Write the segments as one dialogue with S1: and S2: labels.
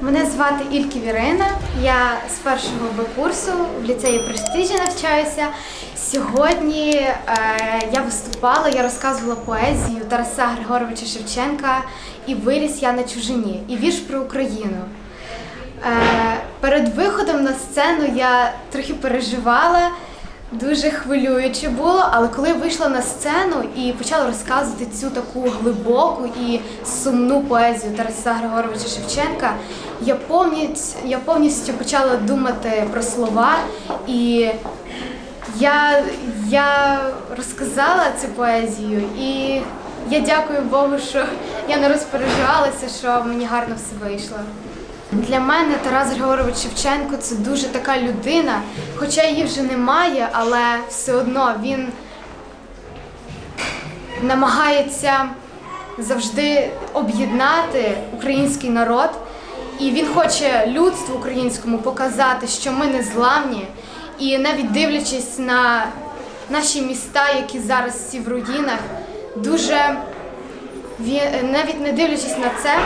S1: Мене звати Ільків Ірина. Я з першого Б курсу в ліцеї Престижі навчаюся. Сьогодні е, я виступала, я розказувала поезію Тараса Григоровича Шевченка і виріс я на чужині, і вірш про Україну. Е, перед виходом на сцену я трохи переживала, дуже хвилююче було, але коли вийшла на сцену і почала розказувати цю таку глибоку і сумну поезію Тараса Григоровича Шевченка, я повністю, я повністю почала думати про слова і я, я розказала цю поезію і я дякую Богу, що я не розпереживалася, що мені гарно все вийшло. Для мене Тарас Григорович Шевченко це дуже така людина, хоча її вже немає, але все одно він намагається завжди об'єднати український народ, і він хоче людству українському показати, що ми не зламні, і навіть дивлячись на наші міста, які зараз всі в руїнах, дуже навіть не дивлячись на це,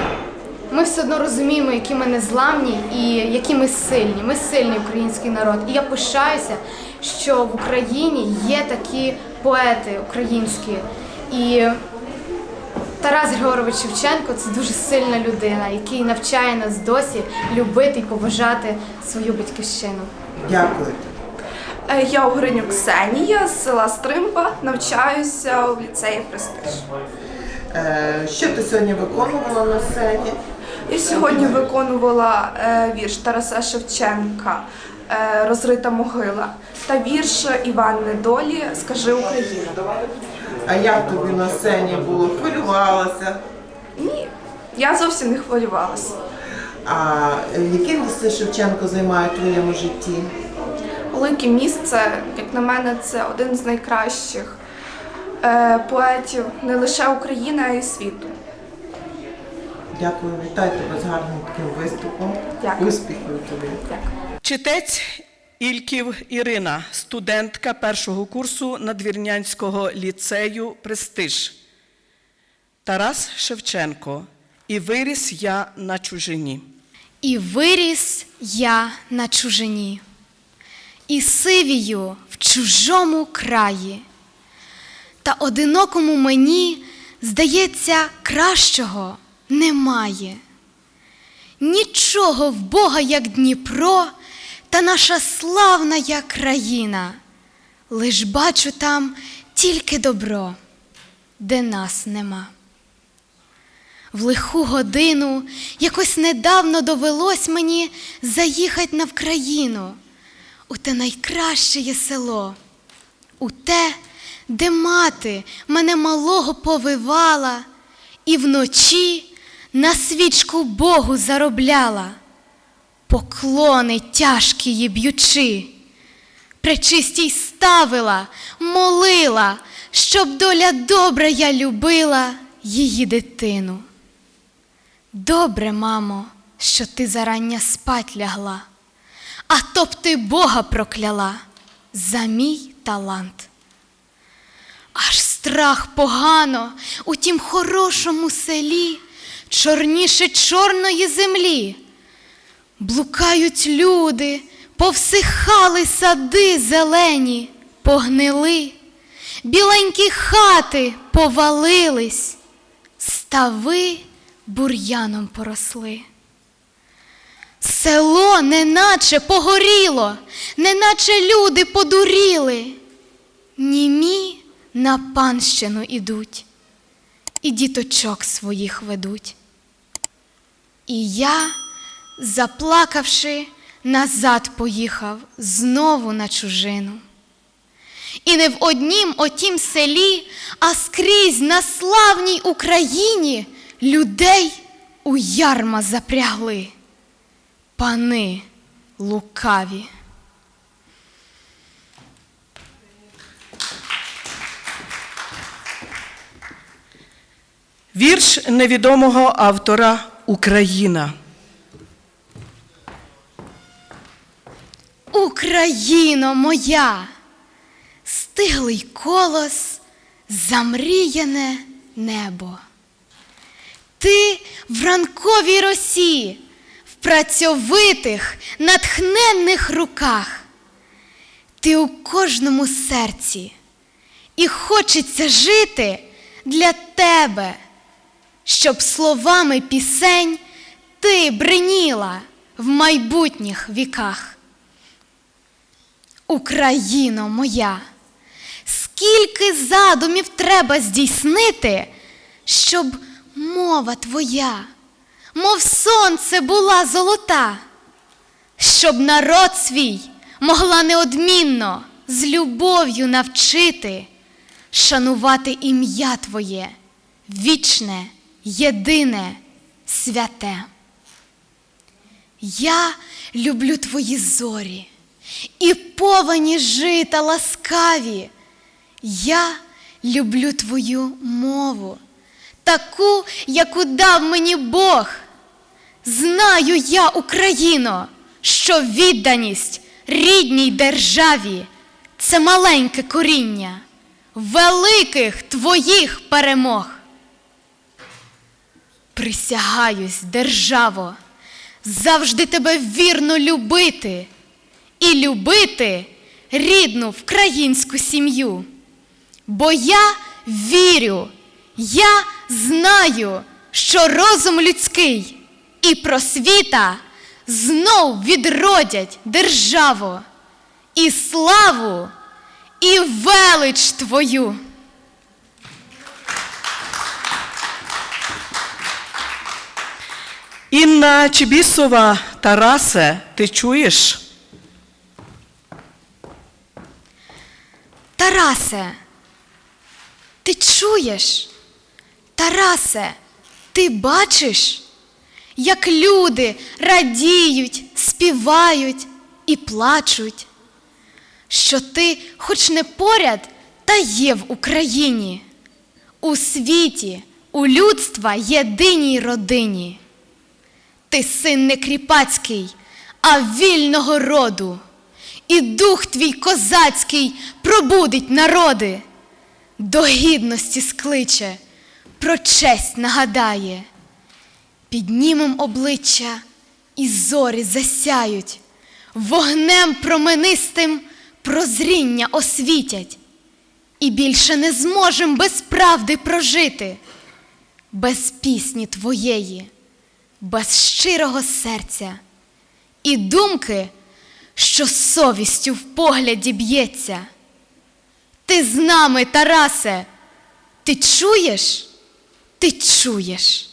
S1: ми все одно розуміємо, які ми незламні і які ми сильні. Ми сильний український народ. І я пишаюся, що в Україні є такі поети українські. І Тарас Григорович Шевченко це дуже сильна людина, який навчає нас досі любити і поважати свою батьківщину.
S2: Дякую.
S3: Е, Я Угриню Ксенія з села Стримба, навчаюся у ліцеї Престиж.
S2: Е, Що ти сьогодні виконувала на сцені?
S3: Я сьогодні виконувала е, вірш Тараса Шевченка е, Розрита могила та вірш Іван Недолі Скажи Україна.
S2: А як тобі на сцені було? Хвилювалася?
S3: Ні, я зовсім не хвилювалася.
S2: А е, яке місце Шевченко займає в твоєму житті?
S3: Велике місце, як на мене, це один з найкращих поетів не лише України, а й світу.
S2: Дякую, вітаю тебе з гарним таким виступом.
S3: Дякую.
S2: Успіхів тобі.
S3: Дякую.
S4: Читець Ільків Ірина, студентка першого курсу Надвірнянського ліцею Престиж. Тарас Шевченко. І виріс я на чужині.
S1: І виріс я на чужині, і сивію в чужому краї. Та одинокому мені, здається, кращого немає. Нічого в Бога, як Дніпро, та наша славна я країна. Лиш бачу там тільки добро, де нас нема. В лиху годину якось недавно довелось мені заїхать на Вкраїну, у те найкраще є село, у те, де мати мене малого повивала, і вночі на свічку Богу заробляла, поклони тяжкі їй б'ючи, пречистій ставила, молила, щоб доля добра я любила її дитину. Добре, мамо, що ти зарання спать лягла, а то б ти Бога прокляла за мій талант. Аж страх погано у тім хорошому селі, чорніше чорної землі. Блукають люди, повсихали сади зелені, погнили, біленькі хати повалились, стави бур'яном поросли. Село неначе погоріло, неначе люди подуріли. Німі на панщину ідуть, і діточок своїх ведуть. І я, заплакавши, назад поїхав знову на чужину. І не в однім отім селі, а скрізь на славній Україні людей у ярма запрягли, пани лукаві.
S4: Вірш невідомого автора Україна.
S1: Україно моя, стиглий колос, замріяне небо. Ти в ранковій росі, в працьовитих, натхненних руках. Ти у кожному серці, і хочеться жити для тебе, щоб словами пісень ти бриніла в майбутніх віках. Україно моя, скільки задумів треба здійснити, щоб мова твоя, мов сонце була золота, щоб народ свій могла неодмінно з любов'ю навчити, шанувати ім'я Твоє, вічне, єдине, святе. Я люблю твої зорі і повені жита ласкаві. Я люблю твою мову, таку, яку дав мені Бог. Знаю я, Україно, що відданість рідній державі це маленьке коріння великих твоїх перемог. Присягаюсь, державо, завжди тебе вірно любити і любити рідну вкраїнську сім'ю. Бо я вірю, я знаю, що розум людський і просвіта знов відродять державу і славу, і велич твою.
S4: Інна Чібісова, Тарасе, ти чуєш?
S1: Тарасе, ти чуєш? Тарасе, ти бачиш, як люди радіють, співають і плачуть, що ти, хоч не поряд, та є в Україні, у світі, у людства єдиній родині. Ти син не кріпацький, а вільного роду, і дух твій козацький пробудить народи, до гідності скличе, про честь нагадає. Піднімем обличчя і зорі засяють, вогнем променистим прозріння освітять, і більше не зможем без правди прожити, без пісні твоєї без щирого серця і думки, що совістю в погляді б'ється. Ти з нами, Тарасе, ти чуєш? Ти чуєш,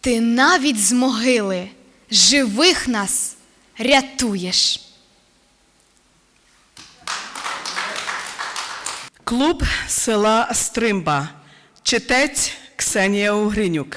S1: ти навіть з могили живих нас рятуєш.
S4: Клуб села Стримба. Читець Ксенія Угринюк.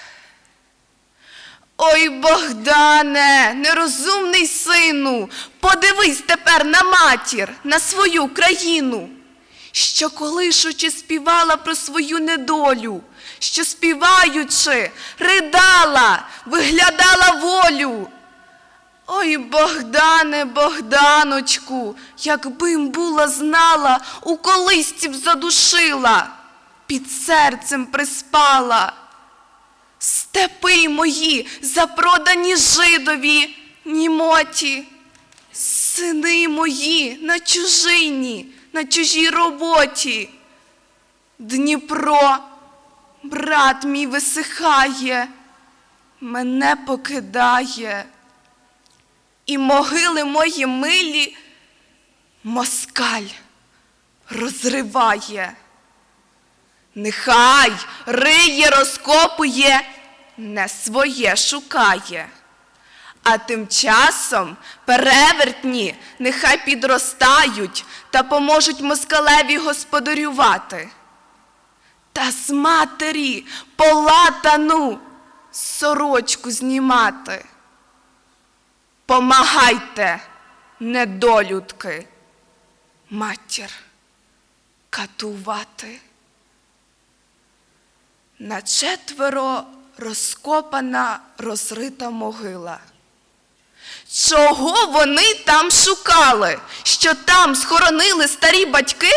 S3: Ой, Богдане, нерозумний сину, подивись тепер на матір, на свою країну, що колишучи співала про свою недолю, що співаючи, ридала, виглядала волю. Ой, Богдане, Богданочку, якби м була знала, у колисці б задушила, під серцем приспала. Степи мої, запродані жидові, німоті, сини мої на чужині, на чужій роботі. Дніпро, брат мій висихає, мене покидає. І могили мої милі Москаль розриває. Нехай риє, розкопує, не своє шукає. А тим часом перевертні нехай підростають та поможуть москалеві господарювати. Та з матері полатану сорочку знімати. Помагайте, недолюдки, матір катувати. На четверо розкопана, розрита могила. Чого вони там шукали? Що там схоронили старі батьки?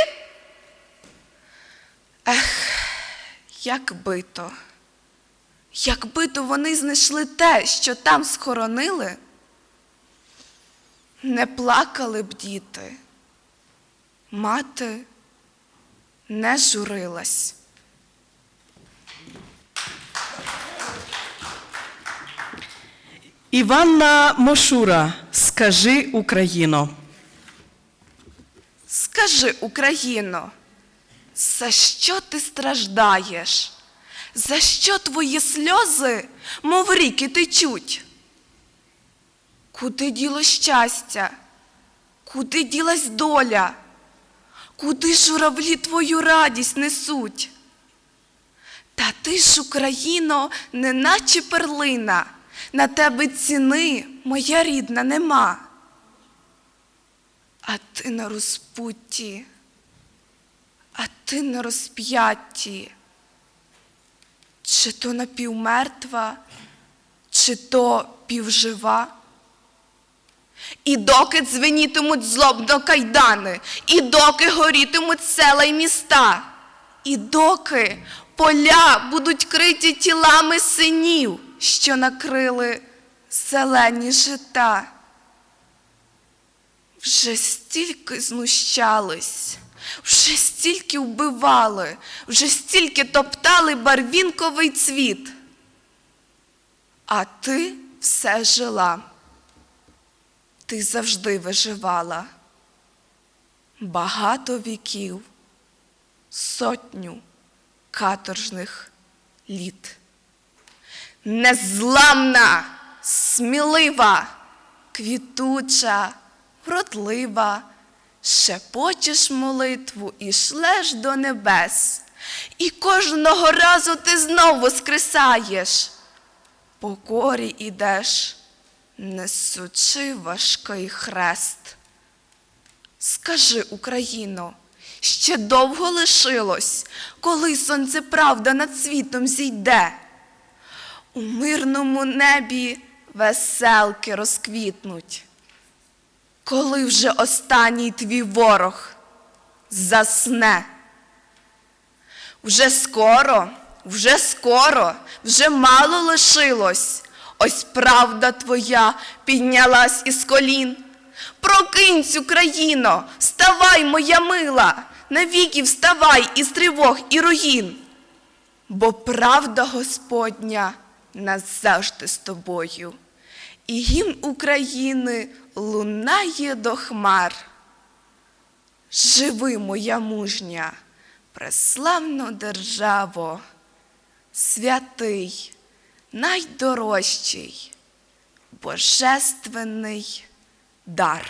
S3: Ех, якби то, якби то вони знайшли те, що там схоронили, не плакали б діти, мати не журилась.
S4: Іванна Мошура, скажи Україно.
S3: Скажи, Україно, за що ти страждаєш? За що твої сльози, мов ріки течуть? Куди діло щастя? Куди ділась доля? Куди журавлі твою радість несуть? Та ти ж, Україно, неначе перлина, на тебе ціни, моя рідна, нема. А ти на розпутті, а ти на розп'ятті. Чи то напівмертва, чи то півжива. І доки дзвенітимуть злобно кайдани, і доки горітимуть села й міста, і доки поля будуть криті тілами синів, що накрили зелені жита. Вже стільки знущались, вже стільки вбивали, вже стільки топтали барвінковий цвіт. А ти все жила. Ти завжди виживала. Багато віків, сотню каторжних літ. Незламна, смілива, квітуча, вродлива, шепочеш молитву і шлеш до небес, і кожного разу ти знов воскресаєш, по корі ідеш, несучи важкий хрест. Скажи, Україно, ще довго лишилось, коли сонце правда над світом зійде. У мирному небі веселки розквітнуть, коли вже останній твій ворог засне. Вже скоро, вже скоро, вже мало лишилось. Ось правда твоя піднялась із колін. Прокинься, Україно, вставай, моя мила, навіки вставай із тривог і руїн. Бо правда Господня назавжди з тобою, і гімн України лунає до хмар. Живи, моя мужня, преславно державо, святий, найдорожчий, божественний дар.